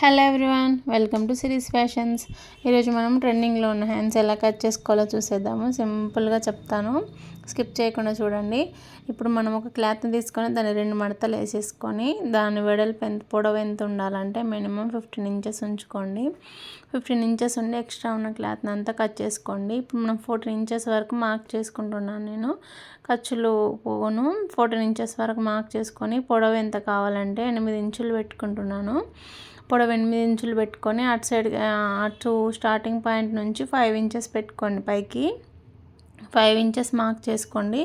Hello everyone welcome to series fashions ఈరోజు మనం ట్రెండింగ్లో ఉన్న హ్యాండ్స్ ఎలా కట్ చేసుకోవాలో చూసేద్దాము. సింపుల్గా చెప్తాను. స్కిప్ చేయకుండా చూడండి. ఇప్పుడు మనం ఒక క్లాత్ని తీసుకొని దాన్ని రెండు మడతలు వేసేసుకొని దాని వెడల్పు ఎంత పొడవు ఎంత ఉండాలంటే మినిమం ఫిఫ్టీన్ ఇంచెస్ ఉంచుకోండి. ఫిఫ్టీన్ ఇంచెస్ ఉండి ఎక్స్ట్రా ఉన్న క్లాత్ని అంతా కట్ చేసుకోండి. ఇప్పుడు మనం ఫోర్టీన్ ఇంచెస్ వరకు మార్క్ చేసుకుంటున్నాను నేను. ఖర్చులు పోను ఫోర్టీన్ ఇంచెస్ వరకు మార్క్ చేసుకొని పొడవు ఎంత కావాలంటే ఎనిమిది ఇంచులు పెట్టుకుంటున్నాను. పొడవు ఎనిమిది ఇంచులు పెట్టుకొని అటు సైడ్ అటు స్టార్టింగ్ పాయింట్ నుంచి ఫైవ్ ఇంచెస్ పెట్టుకోండి పైకి. ఫైవ్ ఇంచెస్ మార్క్ చేసుకోండి.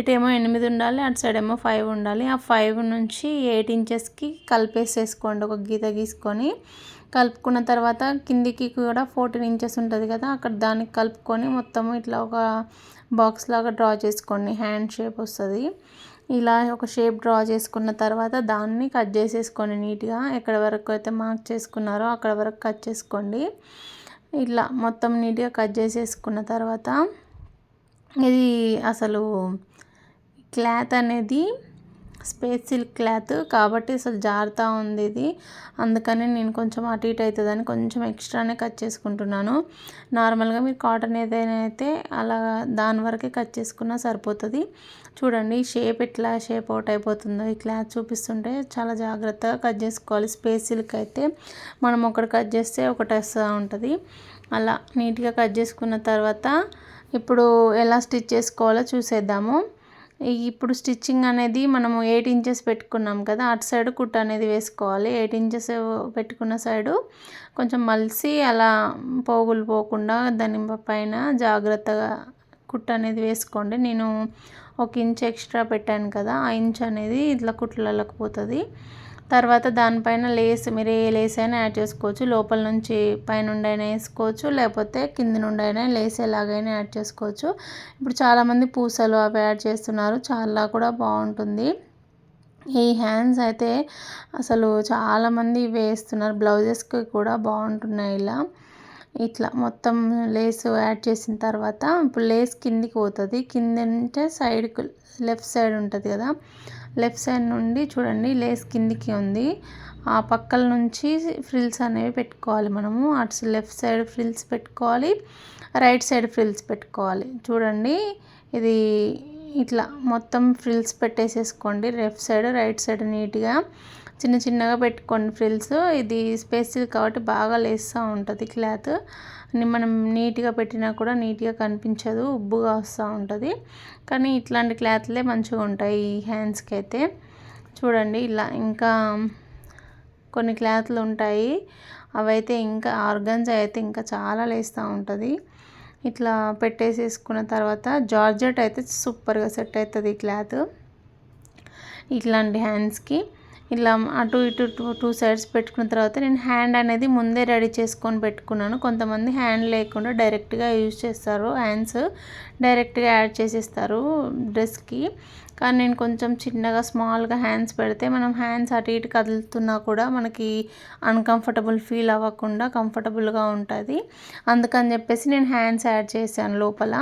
ఇటేమో ఎనిమిది ఉండాలి అటు సైడ్ ఏమో ఫైవ్ ఉండాలి. ఆ ఫైవ్ నుంచి ఎయిట్ ఇంచెస్కి కలిపేసేసుకోండి ఒక గీత గీసుకొని. కలుపుకున్న తర్వాత కిందికి కూడా ఫోర్టీన్ ఇంచెస్ ఉంటుంది కదా అక్కడ దానికి కలుపుకొని మొత్తం ఇట్లా ఒక బాక్స్ లాగా డ్రా చేసుకోండి. హ్యాండ్ షేప్ వస్తుంది. ఇలా ఒక షేప్ డ్రా చేసుకున్న తర్వాత దాన్ని కట్ చేసేసుకోండి. నీట్గా ఎక్కడ వరకు అయితే మార్క్ చేసుకున్నారో అక్కడ వరకు కట్ చేసుకోండి. ఇట్లా మొత్తం నీట్గా కట్ చేసేసుకున్న తర్వాత ఇది అసలు క్లాత్ అనేది స్పేస్ సిల్క్ క్లాత్ కాబట్టి అసలు జారుతూ ఉంది ఇది. అందుకని నేను కొంచెం అటు ఇటు అవుతుందని కొంచెం ఎక్స్ట్రానే కట్ చేసుకుంటున్నాను. నార్మల్గా మీరు కాటన్ ఏదైనా అయితే అలా దాని వరకే కట్ చేసుకున్నా సరిపోతుంది. చూడండి షేప్ ఎట్లా షేప్ అవుట్ అయిపోతుందో. ఈ క్లాత్ చూపిస్తుంటే చాలా జాగ్రత్తగా కట్ చేసుకోవాలి. స్పేస్ సిల్క్ అయితే మనం ఒకటి కట్ చేస్తే ఒకటి వస్తూ ఉంటుంది. అలా నీట్గా కట్ చేసుకున్న తర్వాత ఇప్పుడు ఎలా స్టిచ్ చేసుకోవాలో చూసేద్దాము. ఇప్పుడు స్టిచ్చింగ్ అనేది మనము ఎయిట్ ఇంచెస్ పెట్టుకున్నాం కదా అటు సైడ్ కుట్ అనేది వేసుకోవాలి. ఎయిట్ ఇంచెస్ పెట్టుకున్న సైడు కొంచెం మలిసి అలా పోగులు పోకుండా దాని పైన జాగ్రత్తగా కుట్ అనేది వేసుకోండి. నేను ఒక ఇంచ్ ఎక్స్ట్రా పెట్టాను కదా ఆ ఇంచ్ అనేది ఇట్లా కుట్లలోకి పోతుంది. తర్వాత దానిపైన లేస్ మీరు ఏ లేస్ అయినా యాడ్ చేసుకోవచ్చు. లోపల నుంచి పైన అయినా వేసుకోవచ్చు. లేకపోతే కింద నుండి అయినా లేస్ ఎలాగైనా యాడ్ చేసుకోవచ్చు. ఇప్పుడు చాలామంది పూసలు అవి యాడ్ చేస్తున్నారు. చాలా కూడా బాగుంటుంది. ఈ హ్యాండ్స్ అయితే అసలు చాలామంది ఇవి వేస్తున్నారు. బ్లౌజెస్కి కూడా బాగుంటున్నాయి ఇలా. ఇట్లా మొత్తం లేస్ యాడ్ చేసిన తర్వాత ఇప్పుడు లేస్ కిందికి పోతుంది. కింద అంటే సైడ్కి లెఫ్ట్ సైడ్ ఉంటుంది కదా. లెఫ్ట్ సైడ్ నుండి చూడండి లేస్ కిందికి ఉంది. ఆ పక్కల నుంచి ఫ్రిల్స్ అనేవి పెట్టుకోవాలి మనము. అటు లెఫ్ట్ సైడ్ ఫ్రిల్స్ పెట్టుకోవాలి రైట్ సైడ్ ఫ్రిల్స్ పెట్టుకోవాలి. చూడండి ఇది ఇట్లా మొత్తం ఫ్రిల్స్ పెట్టేసేసుకోండి. లెఫ్ట్ సైడ్ రైట్ సైడ్ నీట్గా చిన్న చిన్నగా పెట్టుకోండి ఫ్రిల్స్. ఇది స్పేస్ కాబట్టి బాగా లేస్తూ ఉంటుంది క్లాత్. మనం నీట్గా పెట్టినా కూడా నీట్గా కనిపించదు ఉబ్బుగా వస్తూ ఉంటుంది. కానీ ఇట్లాంటి క్లాత్లే మంచిగా ఉంటాయి ఈ హ్యాండ్స్కి అయితే. చూడండి ఇలా ఇంకా కొన్ని క్లాత్లు ఉంటాయి. అవైతే ఇంకా ఆర్గన్స్ అయితే ఇంకా చాలా లేస్తూ ఉంటుంది. ఇట్లా పెట్టేసేసుకున్న తర్వాత జార్జెట్ అయితే సూపర్గా సెట్ అవుతుంది ఈ క్లాత్. ఇట్లాంటి హ్యాండ్స్కి ఇలా అటు ఇటు టూ టూ సైడ్స్ పెట్టుకున్న తర్వాత నేను హ్యాండ్ అనేది ముందే రెడీ చేసుకొని పెట్టుకున్నాను. కొంతమంది హ్యాండ్ లేకుండా డైరెక్ట్గా యూజ్ చేస్తారు. హ్యాండ్స్ డైరెక్ట్గా యాడ్ చేసేస్తారు డ్రెస్కి కానీ నేను కొంచెం చిన్నగా స్మాల్గా హ్యాండ్స్ పెడితే మనం హ్యాండ్స్ అటు ఇటు కదులుతున్నా కూడా మనకి అన్కంఫర్టబుల్ ఫీల్ అవ్వకుండా కంఫర్టబుల్గా ఉంటుంది. అందుకని చెప్పేసి నేను హ్యాండ్స్ యాడ్ చేశాను లోపల.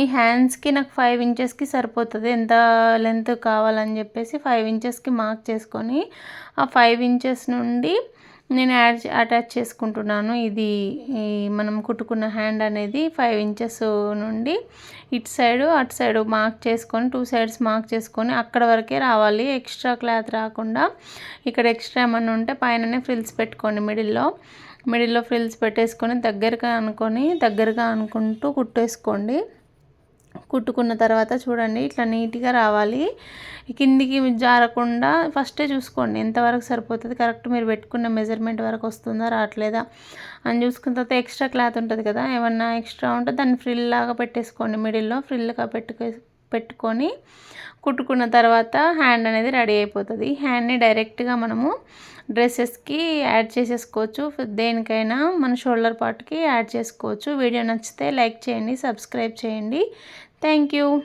ఈ హ్యాండ్స్కి నాకు ఫైవ్ ఇంచెస్కి సరిపోతుంది. ఎంత లెంత్ కావాలని చెప్పేసి ఫైవ్ ఇంచెస్కి మార్క్ చేసుకొని ఆ ఫైవ్ ఇంచెస్ నుండి నేను యాడ్ అటాచ్ చేసుకుంటున్నాను. ఇది మనం కుట్టుకున్న హ్యాండ్ అనేది ఫైవ్ ఇంచెస్ నుండి ఇటు సైడు అటు సైడు మార్క్ చేసుకొని టూ సైడ్స్ మార్క్ చేసుకొని అక్కడ వరకే రావాలి. ఎక్స్ట్రా క్లాత్ రాకుండా ఇక్కడ ఎక్స్ట్రా ఏమన్నా ఉంటే పైననే ఫ్రిల్స్ పెట్టుకోండి మిడిల్లో మిడిల్లో ఫ్రిల్స్ పెట్టేసుకొని దగ్గరగా అనుకొని దగ్గరగా అనుకుంటూ కుట్టేసుకోండి. కుట్టుకున్న తర్వాత చూడండి ఇట్లా నీట్గా రావాలి. కిందికి జారకుండా ఫస్టే చూసుకోండి ఎంతవరకు సరిపోతుంది కరెక్ట్ మీరు పెట్టుకున్న మెజర్మెంట్ వరకు వస్తుందా రావట్లేదా అని చూసుకున్న తర్వాత ఎక్స్ట్రా క్లాత్ ఉంటుంది కదా ఏమన్నా ఎక్స్ట్రా ఉంటే దాన్ని ఫ్రిల్ లాగా పెట్టేసుకోండి మిడిల్లో ఫ్రిల్గా పెట్టుకో పెట్టుకొని కుట్టుకున్న తర్వాత హ్యాండ్ అనేది రెడీ అయిపోతుంది. హ్యాండ్ని డైరెక్ట్గా మనము డ్రెస్సెస్కి యాడ్ చేసేసుకోవచ్చు దేనికైనా మన షోల్డర్ పార్ట్కి యాడ్ చేసుకోవచ్చు. వీడియో నచ్చితే లైక్ చేయండి సబ్స్క్రైబ్ చేయండి. Thank you.